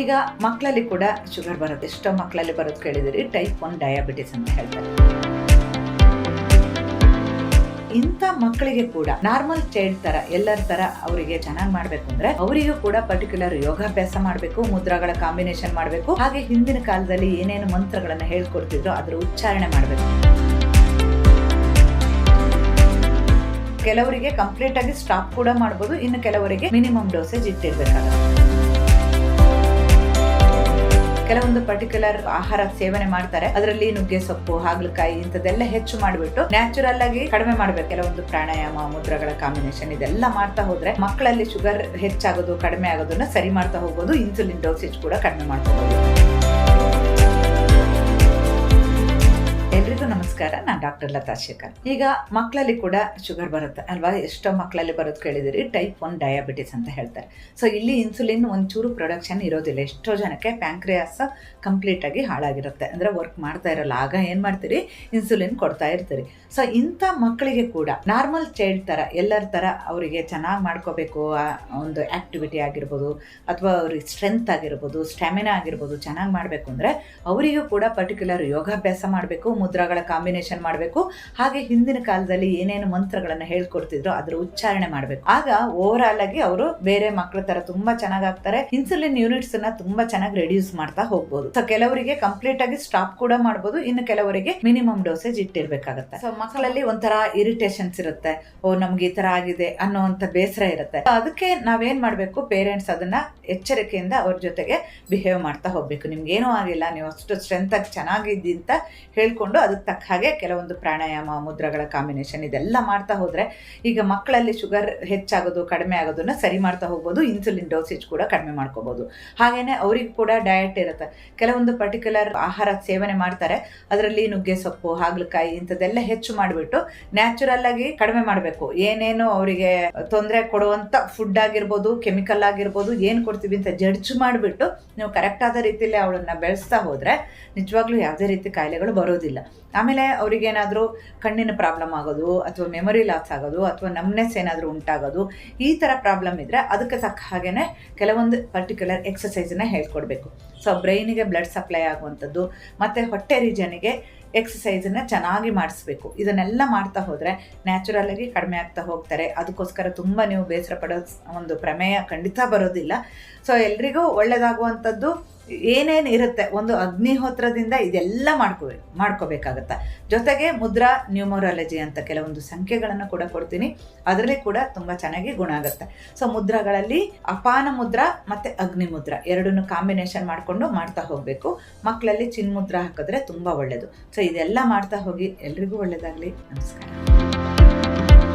ಈಗ ಮಕ್ಕಳಲ್ಲಿ ಕೂಡ ಶುಗರ್ ಬರುತ್ತೆ. ಎಷ್ಟೋ ಮಕ್ಕಳಲ್ಲಿ ಬರೋದು ಕೇಳಿದಿರಿ ಟೈಪ್ ಒನ್ ಡಯಾಬಿಟಿಸ್ ಅಂತ ಹೇಳ್ತಾರೆ. ಇಂಥ ಮಕ್ಕಳಿಗೆ ಕೂಡ ನಾರ್ಮಲ್ ಚೈಲ್ಡ್ ತರ, ಎಲ್ಲರ ತರ ಅವರಿಗೆ ಚೆನ್ನಾಗಿ ಮಾಡ್ಬೇಕು ಅಂದ್ರೆ ಅವರಿಗೂ ಕೂಡ ಪರ್ಟಿಕ್ಯುಲರ್ ಯೋಗಾಭ್ಯಾಸ ಮಾಡಬೇಕು, ಮುದ್ರಾಗಳ ಕಾಂಬಿನೇಷನ್ ಮಾಡಬೇಕು. ಹಾಗೆ ಹಿಂದಿನ ಕಾಲದಲ್ಲಿ ಏನೇನು ಮಂತ್ರಗಳನ್ನ ಹೇಳ್ಕೊಡ್ತಿದ್ರು ಅದರ ಉಚ್ಚಾರಣೆ ಮಾಡಬೇಕು. ಕೆಲವರಿಗೆ ಕಂಪ್ಲೀಟ್ ಆಗಿ ಸ್ಟಾಪ್ ಕೂಡ ಮಾಡಬಹುದು ಇನ್ನು ಕೆಲವರಿಗೆ ಮಿನಿಮಮ್ ಡೋಸೇಜ್ ಇಟ್ಟಿರ್ಬೇಕಾಗುತ್ತೆ. ಕೆಲವೊಂದು ಪರ್ಟಿಕ್ಯುಲರ್ ಆಹಾರ ಸೇವನೆ ಮಾಡ್ತಾರೆ. ಅದರಲ್ಲಿ ನುಗ್ಗೆ ಸೊಪ್ಪು, ಹಾಗಲಕಾಯಿ ಇಂಥದ್ದೆಲ್ಲ ಹೆಚ್ಚು ಮಾಡಿಬಿಟ್ಟು ನ್ಯಾಚುರಲ್ ಆಗಿ ಕಡಿಮೆ ಮಾಡ್ಬೇಕು. ಕೆಲವೊಂದು ಪ್ರಾಣಾಯಾಮ, ಮುದ್ರಗಳ ಕಾಂಬಿನೇಷನ್ ಇದೆಲ್ಲ ಮಾಡ್ತಾ ಹೋದ್ರೆ ಮಕ್ಕಳಲ್ಲಿ ಶುಗರ್ ಹೆಚ್ಚಾಗೋದು, ಕಡಿಮೆ ಆಗೋದನ್ನ ಸರಿ ಮಾಡ್ತಾ ಹೋಗೋದು ಇನ್ಸುಲಿನ್ ಡೋಸೇಜ್ ಕೂಡ ಕಡಿಮೆ ಮಾಡ್ತಾ ಹೋಗ್ಬೋದು. ಎಲ್ರಿಗೂ ನಮಸ್ಕಾರ. ನಾನು ಡಾಕ್ಟರ್ ಲತಾ ಶೇಖರ್. ಈಗ ಮಕ್ಕಳಲ್ಲಿ ಕೂಡ ಶುಗರ್ ಬರುತ್ತೆ ಅಲ್ವಾ? ಎಷ್ಟೋ ಮಕ್ಕಳಲ್ಲಿ ಬರೋದು ಕೇಳಿದಿರಿ ಟೈಪ್ ಒನ್ ಡಯಾಬಿಟಿಸ್ ಅಂತ ಹೇಳ್ತಾರೆ. ಸೊ ಇಲ್ಲಿ ಇನ್ಸುಲಿನ್ ಒಂಚೂರು ಪ್ರೊಡಕ್ಷನ್ ಇರೋದಿಲ್ಲ. ಎಷ್ಟೋ ಜನಕ್ಕೆ ಪ್ಯಾಂಕ್ರಿಯಾಸ್ ಕಂಪ್ಲೀಟ್ ಆಗಿ ಹಾಳಾಗಿರುತ್ತೆ. ಅಂದರೆ ವರ್ಕ್ ಮಾಡ್ತಾ ಇರಲ್ಲ. ಆಗ ಏನು ಮಾಡ್ತೀರಿ? ಇನ್ಸುಲಿನ್ ಕೊಡ್ತಾ ಇರ್ತೀರಿ. ಸೊ ಇಂಥ ಮಕ್ಕಳಿಗೆ ಕೂಡ ನಾರ್ಮಲ್ ಚೈಲ್ಡ್ ಥರ ಎಲ್ಲರ ಥರ ಅವರಿಗೆ ಚೆನ್ನಾಗಿ ಮಾಡ್ಕೋಬೇಕು. ಆ, ಒಂದು ಆ್ಯಕ್ಟಿವಿಟಿ ಆಗಿರ್ಬೋದು, ಅಥವಾ ಅವ್ರಿಗೆ ಸ್ಟ್ರೆಂತ್ ಆಗಿರ್ಬೋದು ಸ್ಟ್ಯಾಮಿನಾ ಆಗಿರ್ಬೋದು, ಚೆನ್ನಾಗಿ ಮಾಡಬೇಕು ಅಂದರೆ ಅವರಿಗೂ ಕೂಡ ಪರ್ಟಿಕ್ಯುಲರ್ ಯೋಗಾಭ್ಯಾಸ ಮಾಡಬೇಕು ಮುದ್ರಾಗಳ ಕಾಂಬಿನೇಷನ್ ಮಾಡಬೇಕು. ಹಾಗೆ ಹಿಂದಿನ ಕಾಲದಲ್ಲಿ ಏನೇನು ಮಂತ್ರಗಳನ್ನು ಹೇಳ್ಕೊಡ್ತಿದ್ರು ಅದರ ಉಚ್ಚಾರಣೆ ಮಾಡಬೇಕು. ಆಗ ಓವರ್ ಆಲ್ ಆಗಿ ಅವರು ಬೇರೆ ಮಕ್ಕಳ ತರ ತುಂಬಾ ಚೆನ್ನಾಗಿ ಆಗ್ತಾರೆ. ಇನ್ಸುಲಿನ್ ಯೂನಿಟ್ಸ್ ಅನ್ನ ತುಂಬಾ ಚೆನ್ನಾಗಿ ರೆಡ್ಯೂಸ್ ಮಾಡ್ತಾ ಹೋಗ್ಬೋದು. ಸೊ ಕೆಲವರಿಗೆ ಕಂಪ್ಲೀಟ್ ಆಗಿ ಸ್ಟಾಪ್ ಕೂಡ ಮಾಡ್ಬೋದು. ಇನ್ನು ಕೆಲವರಿಗೆ ಮಿನಿಮಮ್ ಡೋಸೇಜ್ ಇಟ್ಟಿರ್ಬೇಕಾಗತ್ತೆ. ಸೊ ಮಕ್ಕಳಲ್ಲಿ ಒಂಥರ ಇರಿಟೇಷನ್ಸ್ ಇರುತ್ತೆ. ಓ, ನಮ್ಗೆ ಈ ತರ ಆಗಿದೆ ಅನ್ನೋಂಥ ಬೇಸರ ಇರುತ್ತೆ. ಅದಕ್ಕೆ ನಾವೇನ್ ಮಾಡ್ಬೇಕು? ಪೇರೆಂಟ್ಸ್ ಅದನ್ನ ಎಚ್ಚರಿಕೆಯಿಂದ ಅವ್ರ ಜೊತೆಗೆ ಬಿಹೇವ್ ಮಾಡ್ತಾ ಹೋಗ್ಬೇಕು. ನಿಮ್ಗೆ ಏನೂ ಆಗಿಲ್ಲ. ನೀವು ಅಷ್ಟು ಸ್ಟ್ರೆಂತ್ ಆಗಿ ಚೆನ್ನಾಗಿದ್ದಿ ಅಂತ ಹೇಳ್ಕೊಂಡು ಅದಕ್ಕೆ ತಕ್ಕ ಹಾಗೆ ಕೆಲವೊಂದು ಪ್ರಾಣಾಯಾಮ, ಮುದ್ರಗಳ ಕಾಂಬಿನೇಷನ್ ಇದೆಲ್ಲ ಮಾಡ್ತಾ ಹೋದರೆ ಈಗ ಮಕ್ಕಳಲ್ಲಿ ಶುಗರ್ ಹೆಚ್ಚಾಗೋದು, ಕಡಿಮೆ ಆಗೋದನ್ನ ಸರಿ ಮಾಡ್ತಾ ಹೋಗ್ಬೋದು ಇನ್ಸುಲಿನ್ ಡೋಸೇಜ್ ಕೂಡ ಕಡಿಮೆ ಮಾಡ್ಕೋಬಹುದು ಹಾಗೆಯೇ ಅವ್ರಿಗೆ ಕೂಡ ಡಯಟ್ ಇರುತ್ತೆ. ಕೆಲವೊಂದು ಪರ್ಟಿಕ್ಯುಲರ್ ಆಹಾರ ಸೇವನೆ ಮಾಡ್ತಾರೆ. ಅದರಲ್ಲಿ ನುಗ್ಗೆ ಸೊಪ್ಪು, ಹಾಗಲಕಾಯಿ ಇಂಥದ್ದೆಲ್ಲ ಹೆಚ್ಚು ಮಾಡಿಬಿಟ್ಟು ನ್ಯಾಚುರಲ್ ಆಗಿ ಕಡಿಮೆ ಮಾಡಬೇಕು. ಏನೇನು ಅವರಿಗೆ ತೊಂದರೆ ಕೊಡುವಂಥ ಫುಡ್ ಆಗಿರ್ಬೋದು ಕೆಮಿಕಲ್ ಆಗಿರ್ಬೋದು, ಏನು ಕೊಡ್ತೀವಿ ಅಂತ ಜಡ್ಜ್ ಮಾಡಿಬಿಟ್ಟು ನೀವು ಕರೆಕ್ಟ್ ಆದ ರೀತಿಯಲ್ಲಿ ಅವಳನ್ನ ಬೆಳೆಸ್ತಾ ಹೋದರೆ ನಿಜವಾಗ್ಲೂ ಯಾವುದೇ ರೀತಿ ಕಾಯಿಲೆಗಳು ಬರೋದಿಲ್ಲ. ಆಮೇಲೆ ಅವರಿಗೇನಾದರೂ ಕಣ್ಣಿನ ಪ್ರಾಬ್ಲಮ್ ಆಗೋದು, ಅಥವಾ ಮೆಮೊರಿ ಲಾಸ್ ಆಗೋದು, ಅಥವಾ ನಮ್ನೆಸ್ ಏನಾದರೂ ಉಂಟಾಗೋದು, ಈ ಥರ ಪ್ರಾಬ್ಲಮ್ ಇದ್ದರೆ ಅದಕ್ಕೆ ತಕ್ಕ ಹಾಗೆಯೇ ಕೆಲವೊಂದು ಪರ್ಟಿಕ್ಯುಲರ್ ಎಕ್ಸಸೈಸನ್ನ ಹೇಳ್ಕೊಡ್ಬೇಕು. ಸೊ ಬ್ರೈನಿಗೆ ಬ್ಲಡ್ ಸಪ್ಲೈ ಆಗುವಂಥದ್ದು, ಮತ್ತು ಹೊಟ್ಟೆ ರೀಜನಿಗೆ ಎಕ್ಸಸೈಸನ್ನ ಚೆನ್ನಾಗಿ ಮಾಡಿಸ್ಬೇಕು. ಇದನ್ನೆಲ್ಲ ಮಾಡ್ತಾ ಹೋದರೆ ನ್ಯಾಚುರಲಾಗಿ ಕಡಿಮೆ ಆಗ್ತಾ ಹೋಗ್ತಾರೆ. ಅದಕ್ಕೋಸ್ಕರ ತುಂಬ ನೀವು ಬೇಸರ ಪಡೋ ಒಂದು ಪ್ರಮೇಯ ಖಂಡಿತ ಬರೋದಿಲ್ಲ. ಸೊ ಎಲ್ರಿಗೂ ಒಳ್ಳೆಯದಾಗುವಂಥದ್ದು ಏನೇನು ಇರುತ್ತೆ, ಒಂದು ಅಗ್ನಿಹೋತ್ರದಿಂದ ಇದೆಲ್ಲ ಮಾಡ್ಕೊ ಮಾಡ್ಕೋಬೇಕಾಗತ್ತೆ. ಜೊತೆಗೆ ಮುದ್ರಾ ನ್ಯೂಮರಾಲಜಿ ಅಂತ ಕೆಲವೊಂದು ಸಂಖ್ಯೆಗಳನ್ನು ಕೂಡ ಕೊಡ್ತೀನಿ. ಅದರಲ್ಲಿ ಕೂಡ ತುಂಬ ಚೆನ್ನಾಗಿ ಗುಣ ಆಗುತ್ತೆ. ಸೊ ಮುದ್ರಾಗಳಲ್ಲಿ ಅಪಾನ ಮುದ್ರಾ ಮತ್ತು ಅಗ್ನಿ ಮುದ್ರಾ ಎರಡನ್ನು ಕಾಂಬಿನೇಷನ್ ಮಾಡಿಕೊಂಡು ಮಾಡ್ತಾ ಹೋಗಬೇಕು. ಮಕ್ಕಳಲ್ಲಿ ಚಿನ್ಮುದ್ರಾ ಹಾಕಿದ್ರೆ ತುಂಬ ಒಳ್ಳೆಯದು ಸೊ ಇದೆಲ್ಲ ಮಾಡ್ತಾ ಹೋಗಿ ಎಲ್ರಿಗೂ ಒಳ್ಳೆಯದಾಗಲಿ ನಮಸ್ಕಾರ.